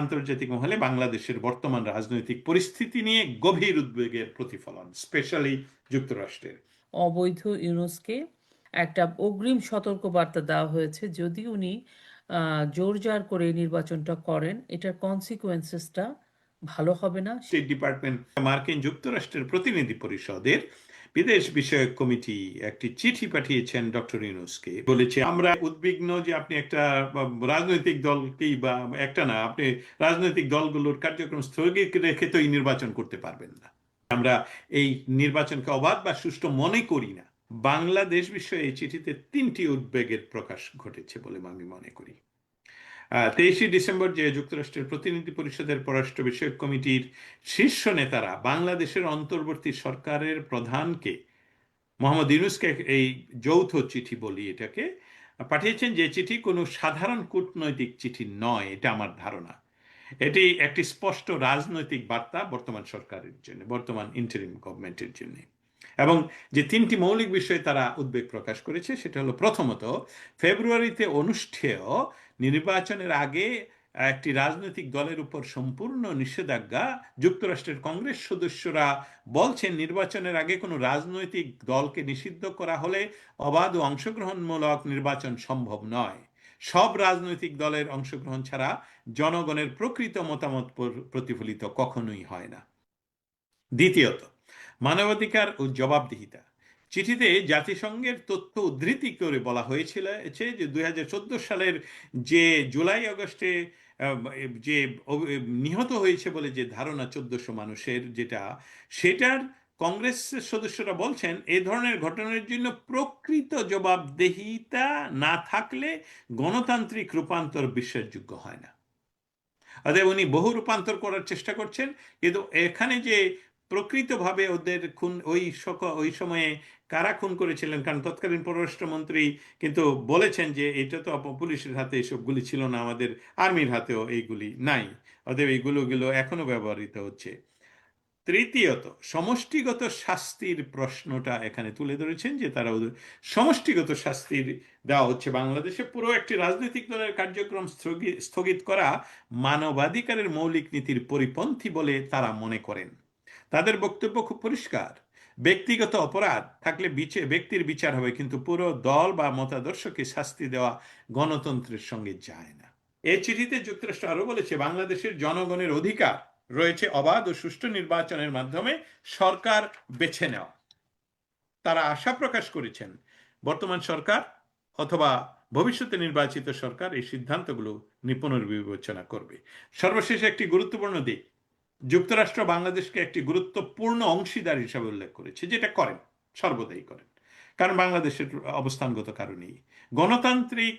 আন্তর্জাতিক মহলে বাংলাদেশের বর্তমান রাজনৈতিক পরিস্থিতি নিয়ে গভীর উদ্বেগের প্রতিফলন স্পেশালি যুক্তরাষ্ট্রের। অবৈধ ইউনুসকে একটা অগ্রিম সতর্কবার্তা দেওয়া হয়েছে। যদি উনি আহ, জোরজার করে নির্বাচনটা করেন এটার কনসিকুয়েন্সেসটা ভালো হবে না। স্টেট ডিপার্টমেন্ট মার্কিন যুক্তরাষ্ট্রের প্রতিনিধি পরিষদের বিদেশ বিষয়ক কমিটি একটি চিঠি পাঠিয়েছেন ডক্টর ইউনুসকে। বলেছে, আমরা উদ্বিগ্ন যে আপনি একটা রাজনৈতিক দলকেই বা একটা না, আপনি রাজনৈতিক দলগুলোর কার্যক্রম স্থগিত রেখে তো এই নির্বাচন করতে পারবেন না। আমরা এই নির্বাচনকে অবাধ বা সুষ্ঠু মনে করি না। বাংলাদেশ বিষয়ে এই চিঠিতে তিনটি উদ্বেগের প্রকাশ ঘটেছে বলে আমি মনে করি। তেইশে ডিসেম্বর যে যুক্তরাষ্ট্রের প্রতিনিধি পরিষদের পররাষ্ট্র বিষয়ক কমিটির শীর্ষ নেতারা বাংলাদেশের অন্তর্বর্তী সরকারের প্রধানকে, মোহাম্মদ ইউনুসকে এই যৌথ চিঠি বলি এটাকে, পাঠিয়েছেন যে চিঠি কোনো সাধারণ কূটনৈতিক চিঠি নয়, এটা আমার ধারণা। এটি একটি স্পষ্ট রাজনৈতিক বার্তা বর্তমান সরকারের জন্য, বর্তমান ইন্টারিম গভর্নমেন্টের জন্য। এবং যে তিনটি মৌলিক বিষয়ে তারা উদ্বেগ প্রকাশ করেছে, সেটা হলো প্রথমত, ফেব্রুয়ারিতে অনুষ্ঠেয় নির্বাচনের আগে একটি রাজনৈতিক দলের উপর সম্পূর্ণ নিষেধাজ্ঞা যুক্তরাষ্ট্রের কংগ্রেস সদস্যরা বলছেন নির্বাচনের আগে কোনো রাজনৈতিক দলকে নিষিদ্ধ করা হলে অবাধ ও অংশগ্রহণমূলক নির্বাচন সম্ভব নয়। সব রাজনৈতিক দলের অংশগ্রহণ ছাড়া জনগণের প্রকৃত মতামত প্রতিফলিত কখনোই হয় না। দ্বিতীয়ত মানবাধিকার ও জবাবদিহিতা। চিঠিতে জাতিসংঘের তথ্য উদ্ধৃতি করে বলা হয়েছিল যে দুই সালের যে জুলাই আগস্টে যে নিহত হয়েছে বলে যে ধারণা চোদ্দশো মানুষের যেটা, সেটার কংগ্রেসের সদস্যরা বলছেন এই ধরনের ঘটনার জন্য প্রকৃত জবাবদেহিতা না থাকলে গণতান্ত্রিক রূপান্তর বিশ্বাসযোগ্য হয় না। অতএব উনি বহু রূপান্তর করার চেষ্টা করছেন, কিন্তু এখানে যে প্রকৃতভাবে ওদের খুন, ওই ওই সময়ে কারা খুন করেছিলেন? কারণ তৎকালীন পররাষ্ট্রমন্ত্রী কিন্তু বলেছেন যে এটা তো পুলিশের হাতে এসবগুলি ছিল না, আমাদের আর্মির হাতেও এইগুলি নাই। অতএব এইগুলোগুলো এখনও ব্যবহৃত হচ্ছে। তৃতীয়ত, সমষ্টিগত শাস্তির প্রশ্নটা এখানে তুলে ধরেছেন যে তারা সমষ্টিগত শাস্তির দেওয়া হচ্ছে। বাংলাদেশে পুরো একটি রাজনৈতিক দলের কার্যক্রম স্থগি- স্থগিত করা মানবাধিকারের মৌলিক নীতির পরিপন্থী বলে তারা মনে করেন। তাদের বক্তব্য খুব পরিষ্কার। ব্যক্তিগত অপরাধ থাকলে বিচে ব্যক্তির বিচার হবে, কিন্তু পুরো দল বা মতাদর্শকে শাস্তি দেওয়া গণতন্ত্রের সঙ্গে যায় না। এই চিঠিতে যুক্তরাষ্ট্র আরও বলেছে, বাংলাদেশের জনগণের অধিকার রয়েছে অবাধ ও সুষ্ঠু নির্বাচনের মাধ্যমে সরকার বেছে নেওয়া। তারা আশা প্রকাশ করেছেন, বর্তমান সরকার অথবা ভবিষ্যতে নির্বাচিত সরকার এই সিদ্ধান্তগুলো পুনর্বিবেচনা করবে। সর্বশেষ একটি গুরুত্বপূর্ণ দিক যুক্তরাষ্ট্র বাংলাদেশকে একটি গুরুত্বপূর্ণ অংশীদার হিসাবে উল্লেখ করেছে, যেটা করেন, সর্বদাই করেন। কারণ বাংলাদেশের অবস্থানগত কারণেই। গণতান্ত্রিক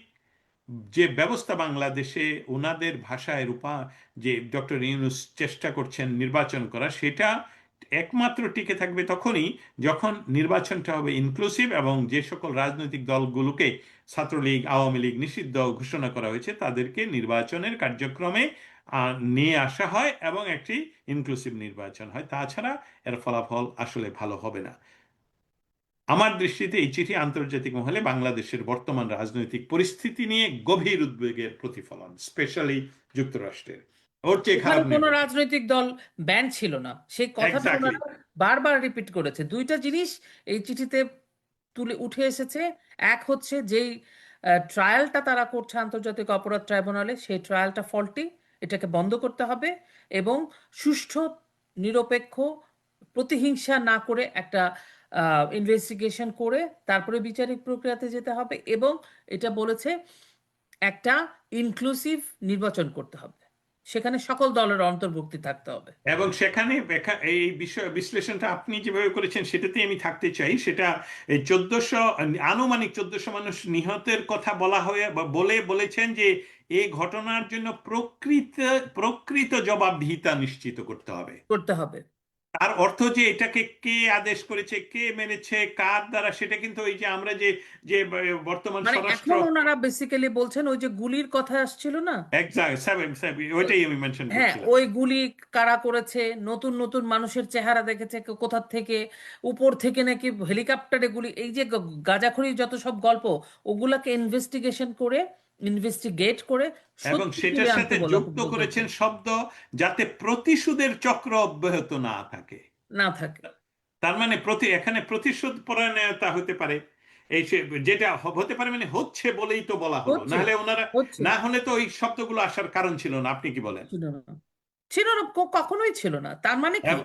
যে ব্যবস্থা বাংলাদেশে ওনাদের ভাষায় রূপা, যে ডক্টর ইউনুস চেষ্টা করছেন নির্বাচন করা, সেটা একমাত্র টিকে থাকবে তখনই যখন নির্বাচনটা হবে ইনক্লুসিভ এবং যে সকল রাজনৈতিক দলগুলোকে ছাত্রলীগ, আওয়ামী লীগ নিষিদ্ধ ঘোষণা করা হয়েছে, তাদেরকে নির্বাচনের কার্যক্রমে নিয়ে আসা হয় এবং একটি ইনক্লুসিভ নির্বাচন হয়। তাছাড়া এর ফলাফল আসলে ভালো হবে না। আমার দৃষ্টিতে এই চিঠি আন্তর্জাতিক মহলে বাংলাদেশের বর্তমান রাজনৈতিক পরিস্থিতি নিয়ে গভীর উদ্বেগের প্রতিফলন স্পেশালি যুক্তরাষ্ট্রের। ওর চেয়ে খারাপ কোনো রাজনৈতিক দল ব্যান ছিল না। সেই কথাটা বারবার রিপিট করেছে। দুইটা জিনিস এই চিঠিতে তুলে উঠে এসেছে। এক হচ্ছে যেই ট্রায়ালটা তারা করছে আন্তর্জাতিক অপরাধ ট্রাইব্যুনালে সেই ট্রায়ালটা ফল্টি এটাকে বন্ধ করতে হবে এবং সুষ্ঠু, নিরপেক্ষ, প্রতিহিংসা না করে একটা ইনভেস্টিগেশন করে তারপরে বিচারিক প্রক্রিয়াতে যেতে হবে এবং এটা বলেছে একটা ইনক্লুসিভ নির্বাচন করতে হবে। সেখানে সকল দলের অন্তর্ভুক্তি থাকতে হবে। এবং সেখানে এই বিষয় বিশ্লেষণটা আপনি যেভাবে করেছেন সেটাতে আমি থাকতে চাই। সেটা এই চোদ্দশো আনুমানিক চোদ্দশো মানুষ নিহতের কথা বলা হয়ে বলে বলেছেন যে এই ঘটনার জন্য প্রকৃত প্রকৃত জবাবদিহিতা নিশ্চিত করতে হবে। করতে হবে। তার অর্থ যে এটাকে কে আদেশ করেছে কে মেনেছে কার দ্বারা সেটা কিন্তু ওই যে আমরা যে যে বর্তমান মানে স্বরাষ্ট্র এখন ওনারা বেসিক্যালি বলছেন ওই যে গুলির কথা আসছিল না? সেভেন ওইটাই আমি মেনশন হ্যাঁ করছিলাম। ওই গুলি কারা করেছে? নতুন নতুন মানুষের চেহারা দেখেছে কোথা থেকে? উপর থেকে নাকি হেলিকপ্টারে গুলি এই যে গ- গাঁজাখড়ির যত সব গল্প ওগুলাকে ইনভেস্টিগেশন করে ইনভেস্টিগেট করে এবং সেটার সাথে যুক্ত করেছেন শব্দ যাতে প্রতিশোধের চক্র অব্যাহত না থাকে। না থাকে। তার মানে প্রতি এখানে প্রতিশোধ পরায়ণতা হতে পারে। এই যেটা হতে পারে মানে হচ্ছে বলেই তো বলা হলো। না নাহলে ওনারা না হলে তো ওই শব্দগুলো আসার কারণ ছিল না। আপনি কি বলেন? ছিল না কখনোই ছিল না। তার মানে কি?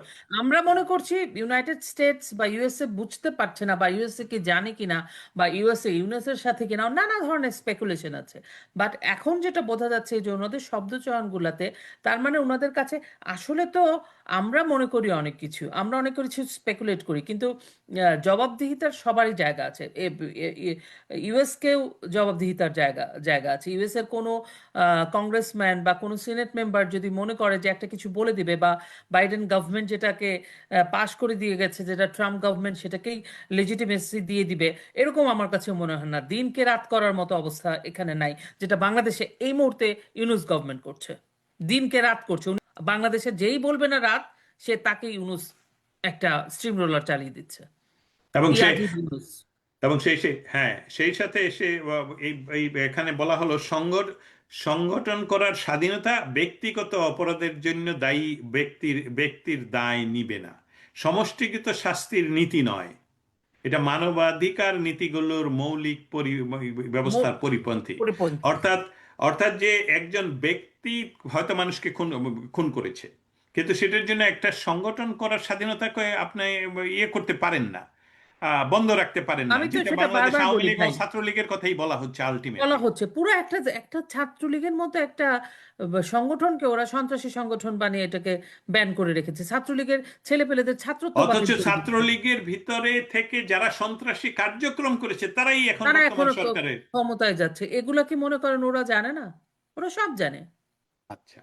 আমরা মনে করছি ইউনাইটেড স্টেটস বা ইউএসএ বুঝতে পারছে না বা ইউএসএ কি জানে কিনা বা ইউএসএ ইউনেসের সাথে কিনা নানা ধরনের স্পেকুলেশন আছে। বাট এখন যেটা বোঝা যাচ্ছে যে ওনাদের শব্দ চয়নগুলাতে তার মানে ওনাদের কাছে আসলে তো আমরা মনে করি অনেক কিছু আমরা অনেক কিছু স্পেকুলেট করি কিন্তু জবাবদিহিতার সবারই জায়গা আছে। ইউএসকেও জবাবদিহিতার জায়গা জায়গা আছে। ইউএস এর কোনো কংগ্রেসম্যান বা কোনো সিনেট মেম্বার যদি মনে করে যে একটা কিছু বলে দিবে বা বাইডেন গভর্নমেন্ট যেটাকে পাশ করে দিয়ে গেছে যেটা ট্রাম্প গভর্নমেন্ট সেটাকেই লেজিটিমেসি দিয়ে দিবে এরকম আমার কাছে মনে হয় না। দিনকে রাত করার মতো অবস্থা এখানে নাই যেটা বাংলাদেশে এই মুহূর্তে ইউনুস গভর্নমেন্ট করছে। দিনকে রাত করছে। বাংলাদেশে যেই বলবে না রাত সে তাকে ইউনুস একটা স্ট্রিম রোলার চালিয়ে দিচ্ছে। এবং এবং সেই সে হ্যাঁ সেই সাথে এসে এই এখানে বলা হলো সংগঠ সংগঠন করার স্বাধীনতা ব্যক্তিগত অপরাধের জন্য দায়ী ব্যক্তির ব্যক্তির দায় নিবে না। সমষ্টিগত শাস্তির নীতি নয়। এটা মানবাধিকার নীতিগুলোর মৌলিক পরি- ব্যবস্থার পরিপন্থী। অর্থাৎ অর্থাৎ যে একজন ব্যক্তি হয়তো মানুষকে খুন খুন করেছে কিন্তু সেটার জন্য একটা সংগঠন করার স্বাধীনতাকে আপনি ইয়ে করতে পারেন না। বন্ধ রাখতে পারেন না। আমি তো যেটা সেটা বাংলাদেশ বারবার আওয়ামী বলি লীগ ও ভাই ছাত্রলীগের কথাই বলা হচ্ছে আলটিমেটলি বলা হচ্ছে। পুরো একটা একটা ছাত্রলীগের মতো একটা সংগঠনকে ওরা সন্ত্রাসী সংগঠন বানিয়ে এটাকে ব্যান করে রেখেছে। ছাত্রলীগের ছেলেপেলেদের ছাত্রত্ব বাতিল অথচ করে দিচ্ছে ছাত্রলীগের ভিতরে থেকে যারা সন্ত্রাসী কার্যক্রম করেছে তারাই এখন তারা বর্তমান এখনও তো সরকারের। ক্ষমতায় যাচ্ছে। এগুলা কি মনে করেন ওরা জানে না? ওরা সব জানে। আচ্ছা।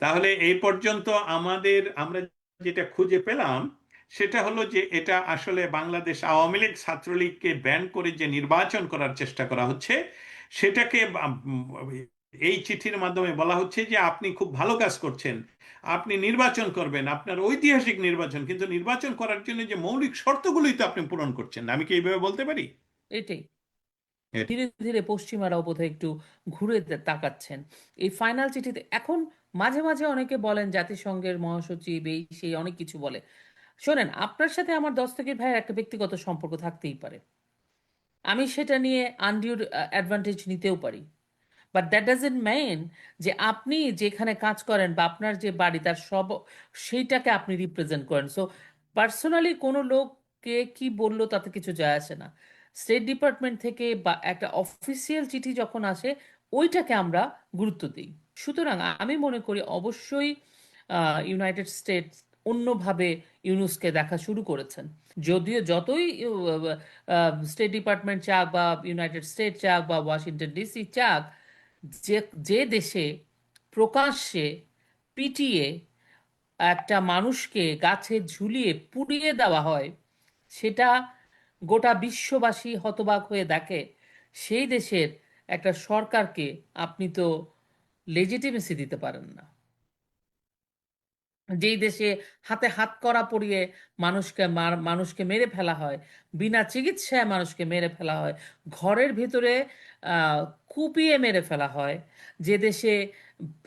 তাহলে এই পর্যন্ত আমাদের আমরা যেটা খুঁজে পেলাম সেটা হলো যে এটা আসলে বাংলাদেশ আওয়ামী লীগ ছাত্রলীগকে ব্যান করে যে নির্বাচন করার চেষ্টা করা হচ্ছে সেটাকে এই চিঠির মাধ্যমে বলা হচ্ছে যে আপনি খুব ভালো কাজ করছেন আপনি নির্বাচন করবেন আপনার ঐতিহাসিক নির্বাচন কিন্তু নির্বাচন করার জন্য যে মৌলিক শর্তগুলোই তো আপনি পূরণ করছেন আমি কি এইভাবে বলতে পারি? এটাই। ধীরে ধীরে পশ্চিমারাও বোধহয় একটু ঘুরে তাকাচ্ছেন। এই ফাইনাল চিঠিতে এখন মাঝে মাঝে অনেকে বলেন জাতিসংঘের মহাসচিব এই সেই অনেক কিছু বলে। শোনেন, আপনার সাথে আমার দস্তগীর ভাইয়ের একটা ব্যক্তিগত সম্পর্ক থাকতেই পারে। আমি সেটা নিয়ে আনডিউড অ্যাডভান্টেজ নিতেও পারি। বাট দ্যাট ডাজেন্ট মেন যে আপনি যেখানে কাজ করেন বা আপনার যে বাড়ি, তার সব, সেইটাকে আপনি রিপ্রেজেন্ট করেন। সো পার্সোনালি কোনো লোককে কি বলল তাতে কিছু যায় আসে না। স্টেট ডিপার্টমেন্ট থেকে বা একটা অফিসিয়াল চিঠি যখন আসে, ওইটাকে আমরা গুরুত্ব দিই। সুতরাং আমি মনে করি অবশ্যই ইউনাইটেড স্টেটস অন্যভাবে ইউনুসকে দেখা শুরু করেছেন। যদিও যতই স্টেট ডিপার্টমেন্ট চাক বা ইউনাইটেড স্টেট চাক বা ওয়াশিংটন ডিসি চাক, যে যে দেশে প্রকাশ্যে পিটিয়ে একটা মানুষকে গাছে ঝুলিয়ে পুড়িয়ে দেওয়া হয়, সেটা গোটা বিশ্ববাসী হতবাক হয়ে দেখে। সেই দেশের একটা সরকারকে আপনি তো লেজিটিমেসি দিতে পারেন না। যেই দেশে হাতে হাত করা পরিয়ে মানুষকে মানুষকে মেরে ফেলা হয়, বিনা চিকিৎসায় মানুষকে মেরে ফেলা হয়, ঘরের ভিতরে কুপিয়ে মেরে ফেলা হয়, যে দেশে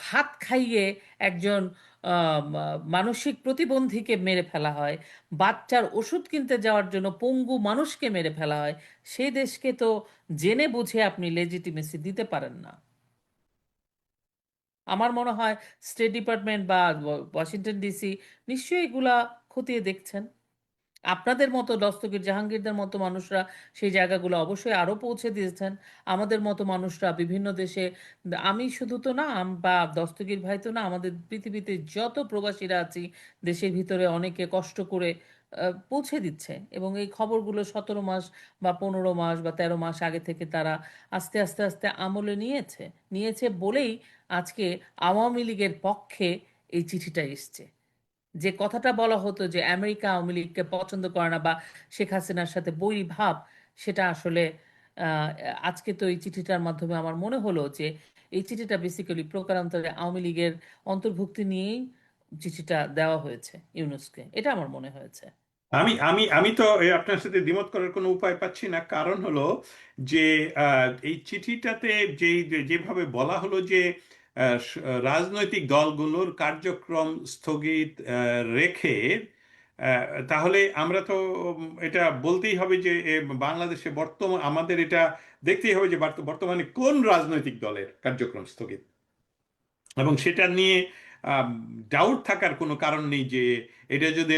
ভাত খাইয়ে একজন মানসিক প্রতিবন্ধীকে মেরে ফেলা হয়, বাচ্চার ওষুধ কিনতে যাওয়ার জন্য পঙ্গু মানুষকে মেরে ফেলা হয় সেই দেশকে তো জেনে বুঝে আপনি লেজিটিমেসি দিতে পারেন না। আমার মনে হয় স্টেট ডিপার্টমেন্ট বা ওয়াশিংটন ডিসি নিশ্চয়ই এগুলা খতিয়ে দেখছেন। আপনাদের মতো দস্তগীর, জাহাঙ্গীরদের মতো মানুষরা সেই জায়গাগুলো অবশ্যই আরও পৌঁছে দিয়েছেন। আমাদের মতো মানুষরা বিভিন্ন দেশে, আমি শুধু তো না বা দস্তগীর ভাই তো না, আমাদের পৃথিবীতে যত প্রবাসীরা আছি, দেশের ভিতরে অনেকে কষ্ট করে পৌঁছে দিচ্ছে। এবং এই খবরগুলো সতেরো মাস বা পনেরো মাস বা তেরো মাস আগে থেকে তারা আস্তে আস্তে আস্তে আমলে নিয়েছে। নিয়েছে বলেই আজকে আওয়ামী লীগের পক্ষে এই চিঠিটা এসছে। যে কথাটা বলা হতো যে আমেরিকা আওয়ামী লীগকে পছন্দ করে না বা শেখ হাসিনার সাথে বৈরী ভাব, সেটা আসলে আজকে তো এই চিঠিটার মাধ্যমে আমার মনে হলো যে এই চিঠিটা বেসিক্যালি প্রকারান্তরে আওয়ামী লীগের অন্তর্ভুক্তি নিয়েই চিঠিটা দেওয়া হয়েছে ইউনুসকে। এটা আমার মনে হয়েছে। আমি আমি আমি তো আপনার সাথে দ্বিমত করার কোনো উপায় পাচ্ছি না। কারণ হলো যে এই চিঠিটাতে যে- যেভাবে বলা হলো যে রাজনৈতিক দলগুলোর কার্যক্রম স্থগিত রেখে তাহলে আমরা তো এটা বলতেই হবে যে বাংলাদেশে বর্তমান আমাদের এটা দেখতেই হবে যে বর্তমানে কোন রাজনৈতিক দলের কার্যক্রম স্থগিত। এবং সেটা নিয়ে ডাউট থাকার কোনো কারণ নেই যে এটা যদি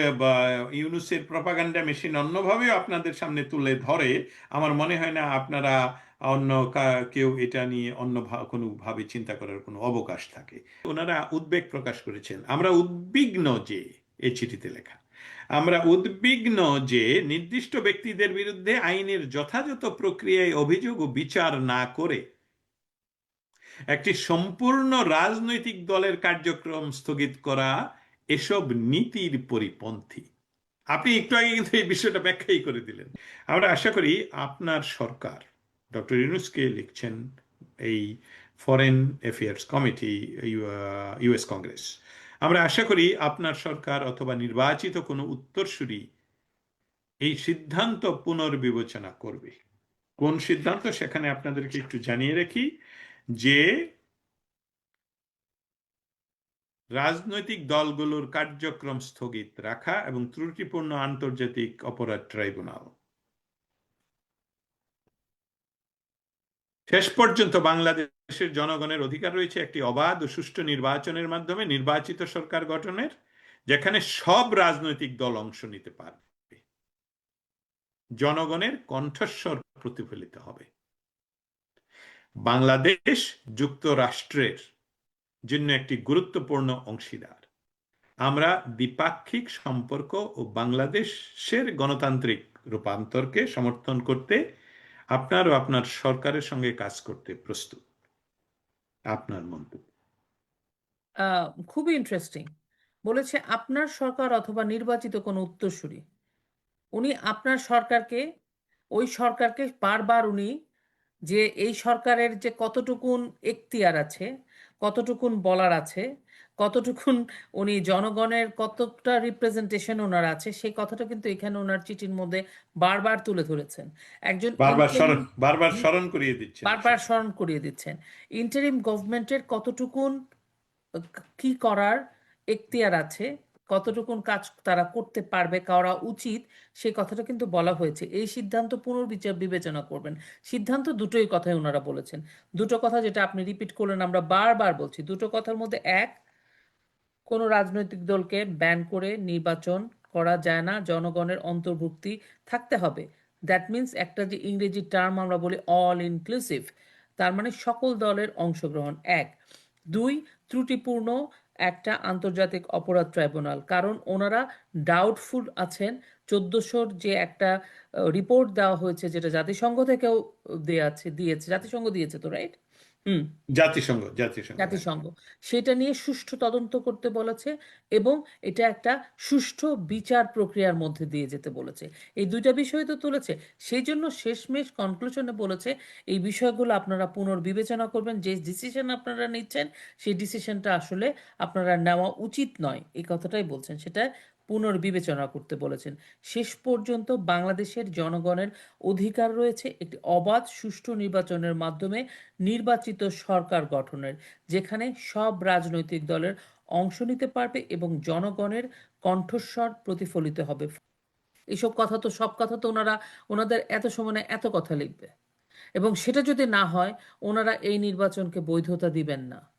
ইউনুসের প্রপাগান্ডা মেশিন অন্যভাবেও আপনাদের সামনে তুলে ধরে, আমার মনে হয় না আপনারা অন্য কেউ এটা নিয়ে অন্য ভা- কোনো ভাবে চিন্তা করার কোনো অবকাশ থাকে। ওনারা উদ্বেগ প্রকাশ করেছেন। আমরা উদ্বিগ্ন যে, এই চিঠিতে লেখা, আমরা উদ্বিগ্ন যে নির্দিষ্ট ব্যক্তিদের বিরুদ্ধে আইনের যথাযথ প্রক্রিয়ায় অভিযোগ ও বিচার না করে একটি সম্পূর্ণ রাজনৈতিক দলের কার্যক্রম স্থগিত করা এসব নীতির পরিপন্থী। আপনি একটু আগে কিন্তু এই বিষয়টা ব্যাখ্যাই করে দিলেন। আমরা আশা করি আপনার সরকার, ডক্টর ইউনুসকে লিখছেন এই foreign affairs committee US Congress. আমরা আশা করি আপনার সরকার অথবা নির্বাচিত কোনো উত্তরসূরি এই সিদ্ধান্ত পুনর্বিবেচনা করবে। কোন সিদ্ধান্ত সেখানে আপনাদেরকে একটু জানিয়ে রাখি। যে রাজনৈতিক দলগুলোর কার্যক্রম স্থগিত রাখা এবং ত্রুটিপূর্ণ আন্তর্জাতিক অপরাধ ট্রাইব্যুনাল। শেষ পর্যন্ত বাংলাদেশের জনগণের অধিকার রয়েছে একটি অবাধ ও সুষ্ঠু নির্বাচনের মাধ্যমে নির্বাচিত সরকার গঠনের, যেখানে সব রাজনৈতিক দল অংশ নিতে পারবে। জনগণের কণ্ঠস্বর প্রতিফলিত হবে। বাংলাদেশ যুক্তরাষ্ট্রের জন্য একটি গুরুত্বপূর্ণ অংশীদার। আমরা দ্বিপাক্ষিক সম্পর্ক ও বাংলাদেশের গণতান্ত্রিক রূপান্তরকে সমর্থন করতে আপনার ও আপনার সরকারের সঙ্গে কাজ করতে প্রস্তুত। আপনার মন্তব্য? খুবই ইন্টারেস্টিং বলেছে, আপনার সরকার অথবা নির্বাচিত কোনো উত্তরসূরি। উনি আপনার সরকারকে, ওই সরকারকে বারবার উনি যে এই সরকারের যে কতটুকুন এখতিয়ার আছে কতটুকুন বলার আছে কতটুকুন উনি জনগণের কতটা রিপ্রেজেন্টেশন ওনার আছে সেই কথাটা কিন্তু এখানে ওনার চিঠির মধ্যে বারবার তুলে ধরেছেন। একজন বারবার স্মরণ বারবার স্মরণ করিয়ে দিচ্ছেন। বারবার স্মরণ করিয়ে দিচ্ছেন। ইন্টারিম গভর্নমেন্টের কতটুকুন কি করার এখতিয়ার আছে কতটুকুন কাজ তারা করতে পারবে, করা উচিত, সেই কথাটা কিন্তু বলা হয়েছে। এই সিদ্ধান্ত পুনর্বিচার বিবেচনা করবেন। সিদ্ধান্ত দুটোই কথাই ওনারা বলেছেন। দুটো কথা যেটা আপনি রিপিট করলেন, আমরা বারবার বলছি। দুটো কথার মধ্যে এক, কোনো রাজনৈতিক দলকে ব্যান করে নির্বাচন করা যায় না, জনগণের অন্তর্ভুক্তি থাকতে হবে। দ্যাট মিন্স একটা যে ইংরেজি টার্ম আমরা বলি অল ইনক্লুসিভ তার মানে সকল দলের অংশগ্রহণ। এক। দুই, ত্রুটিপূর্ণ একটা আন্তর্জাতিক অপরাধ ট্রাইব্যুনাল। কারণ ওনারা ডাউটফুল আছেন। চোদ্দশোর যে একটা রিপোর্ট দেওয়া হয়েছে, যেটা জাতিসংঘ থেকেও দেওয়া আছে, দিয়েছে, জাতিসংঘ দিয়েছে তো রাইট হুম। জাতিসংঘ জাতিসংঘ জাতিসংঘ। সেটা নিয়ে সুষ্ঠু তদন্ত করতে বলেছে এবং এটা একটা সুষ্ঠু বিচার প্রক্রিয়ার মধ্যে দিয়ে যেতে বলেছে। এই দুইটা বিষয় তো তুলেছে। সেই জন্য শেষমেশ কনক্লুশনে বলেছে এই বিষয়গুলো আপনারা পুনর্বিবেচনা করবেন। যে ডিসিশন আপনারা নিচ্ছেন সেই ডিসিশনটা আসলে আপনারা নেওয়া উচিত নয়। এই কথাটাই বলছেন। সেটা পুনর্বিবেচনা করতে বলেছেন। শেষ পর্যন্ত বাংলাদেশের জনগণের অধিকার রয়েছে একটি অবাধ সুষ্ঠু নির্বাচনের মাধ্যমে নির্বাচিত সরকার গঠনের, যেখানে সব রাজনৈতিক দলের অংশ নিতে পারবে এবং জনগণের কণ্ঠস্বর প্রতিফলিত হবে। এসব কথা তো, সব কথা তো ওনারা, ওনাদের এত সময় এত কথা লিখবে। এবং সেটা যদি না হয়, ওনারা এই নির্বাচনকে বৈধতা দিবেন না।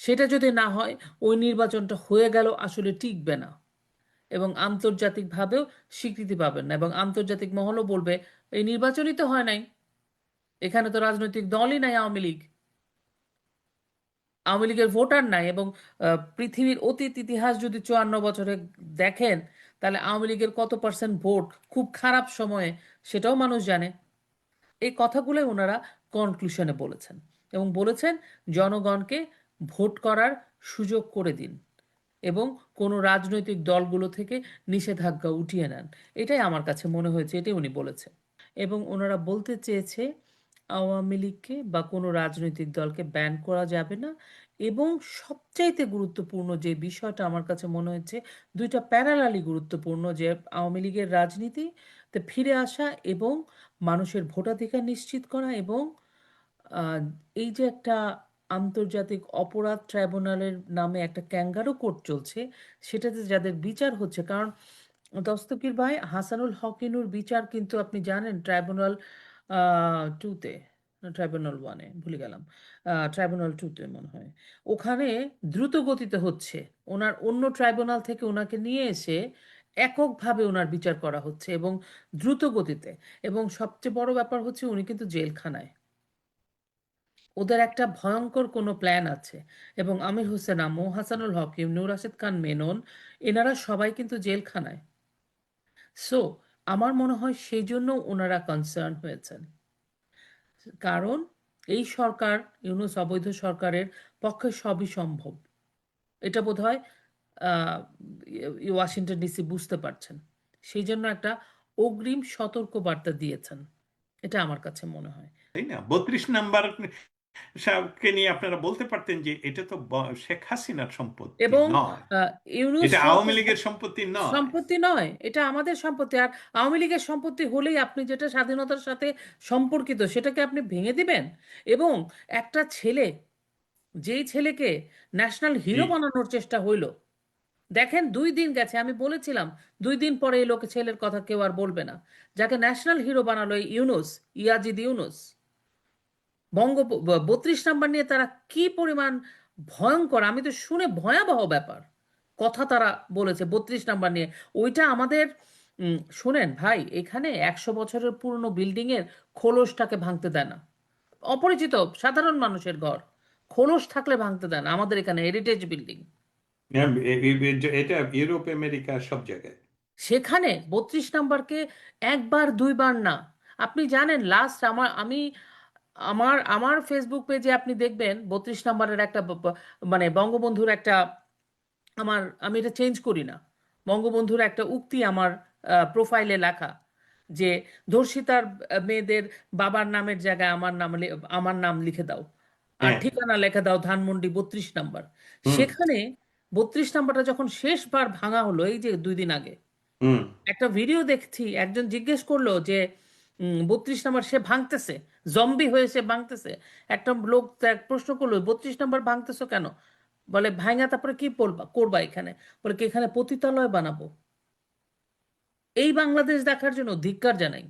সেটা যদি না হয়, ওই নির্বাচনটা হয়ে গেল, আসলে টিকবে না। এবং আন্তর্জাতিকভাবেও স্বীকৃতি পাবেন না। এবং আন্তর্জাতিক মহলও বলবে, এই নির্বাচনই তো হয় নাই। এখানে তো রাজনৈতিক দলই নাই আওয়ামী লীগ। আওয়ামী লীগের ভোটার নাই। এবং পৃথিবীর অতীত ইতিহাস যদি চুয়ান্ন বছরে দেখেন, তাহলে আওয়ামী লীগের কত পার্সেন্ট ভোট খুব খারাপ সময়ে সেটাও মানুষ জানে। এই কথাগুলোই ওনারা কনক্লুশনে বলেছেন। এবং বলেছেন, জনগণকে ভোট করার সুযোগ করে দিন। এবং কোনো রাজনৈতিক দলগুলো থেকে নিষেধাজ্ঞা উঠিয়ে নেন। এটাই আমার কাছে মনে হয়েছে, এটাই উনি বলেছেন। এবং ওনারা বলতে চেয়েছে, আওয়ামী লীগকে বা কোনো রাজনৈতিক দলকে ব্যান করা যাবে না। এবং সবচাইতে গুরুত্বপূর্ণ যে বিষয়টা আমার কাছে মনে হয়েছে, দুইটা প্যারালালি গুরুত্বপূর্ণ যে আওয়ামী লীগের রাজনীতিতে ফিরে আসা এবং মানুষের ভোটাধিকার নিশ্চিত করা এবং এই যে একটা আন্তর্জাতিক অপরাধ ট্রাইব্যুনালের নামে একটা ক্যাঙ্গারু কোর্ট চলছে, সেটাতে যাদের বিচার হচ্ছে, কারণ দস্তগীর ভাই হাসানুল হকিনুর বিচার কিন্তু আপনি জানেন ট্রাইব্যুনাল টুতে ট্রাইব্যুনাল ওয়ানে ভুলে গেলাম ট্রাইব্যুনাল টুতে মনে হয়। ওখানে দ্রুত গতিতে হচ্ছে, ওনার অন্য ট্রাইব্যুনাল থেকে ওনাকে নিয়ে এসে এককভাবে ওনার বিচার করা হচ্ছে এবং দ্রুত গতিতে এবং সবচেয়ে বড় ব্যাপার হচ্ছে উনি কিন্তু জেলখানায়। ওদের একটা ভয়ঙ্কর কোনো প্ল্যান আছে। এবং আমির হোসেন আমু হাসানুল হকিম নূর রাশেদ খান, মেনন, এনারা সবাই কিন্তু জেলখানায়। সো আমার মনে হয় সেই জন্য ওনারা কনসার্ন হয়েছেন। কারণ এই সরকার, ইউনুস অবৈধ সরকারের পক্ষে সবই সম্ভব। এটা বোধ হয় ওয়াশিংটন ডিসি বুঝতে পারছেন। সেই জন্য একটা অগ্রিম সতর্ক বার্তা দিয়েছেন। এটা আমার কাছে মনে হয়। তাই না? বত্রিশ নাম্বার সাহেবকে নিয়ে আপনারা বলতে পারতেন যে এটা তো শেখ হাসিনার সম্পত্তি এবং এটা আওয়ামী লীগের সম্পত্তি নয়। সম্পত্তি নয় এটা আমাদের সম্পত্তি। আর আওয়ামী লীগের সম্পত্তি হলেই আপনি যেটা স্বাধীনতার সাথে সম্পর্কিত সেটাকে আপনি ভেঙে দিবেন। এবং একটা ছেলে যেই ছেলেকে ন্যাশনাল হিরো বানানোর চেষ্টা হইল দেখেন দুই দিন গেছে আমি বলেছিলাম দুই দিন পরে এই লোক ছেলের কথা কেউ আর বলবে না। যাকে ন্যাশনাল হিরো বানালো ইউনুস ইয়াজিদ ইউনুস। বঙ্গ বত্রিশ নাম্বার নিয়ে তারা কি পরিমাণ ভয়ঙ্কর? আমি তো শুনে ভয়াবহ ব্যাপার। কথা তারা বলেছে বত্রিশ নাম্বার নিয়ে। ওইটা আমাদের শুনেন ভাই এখানে একশো বছরের পুরনো বিল্ডিং এর খোলসটাকে ভাঙতে দেয় না। অপরিচিত সাধারণ মানুষের ঘর। খোলস থাকলে ভাঙতে দেয় না। আমাদের এখানে হেরিটেজ বিল্ডিং এটা ইউরোপ আমেরিকা সব জায়গায়। সেখানে বত্রিশ নাম্বারকে একবার দুইবার না। আপনি জানেন লাস্ট আমার আমি আমার আমার ফেসবুক পেজে আপনি দেখবেন বত্রিশ নাম্বারের একটা মানে বঙ্গবন্ধুর একটা আমার আমি এটা চেঞ্জ করি না। বঙ্গবন্ধুর একটা উক্তি আমার প্রোফাইলে লেখা যে ধর্ষিতার মেয়েদের বাবার নামের জায়গায় আমার নাম আমার নাম লিখে দাও। আর হ্যাঁ। ঠিকানা লেখা দাও ধানমন্ডি বত্রিশ নাম্বার। সেখানে বত্রিশ নাম্বারটা যখন শেষবার ভাঙা হলো এই যে দুই দিন আগে একটা ভিডিও দেখছি একজন জিজ্ঞেস করল যে বত্রিশ নাম্বার সে ভাঙতেছে। জম্বি হয়ে সে ভাঙতেছে। একটা লোক প্রশ্ন করল, বত্রিশ নম্বর ভাঙতেছো কেন? বলে ভাঙা তারপরে কি পড়বা করবা এখানে? বলে, কি এখানে পতিতালয় বানাবো? এই বাংলাদেশ দেখার জন্য ধিক্কার জানাই।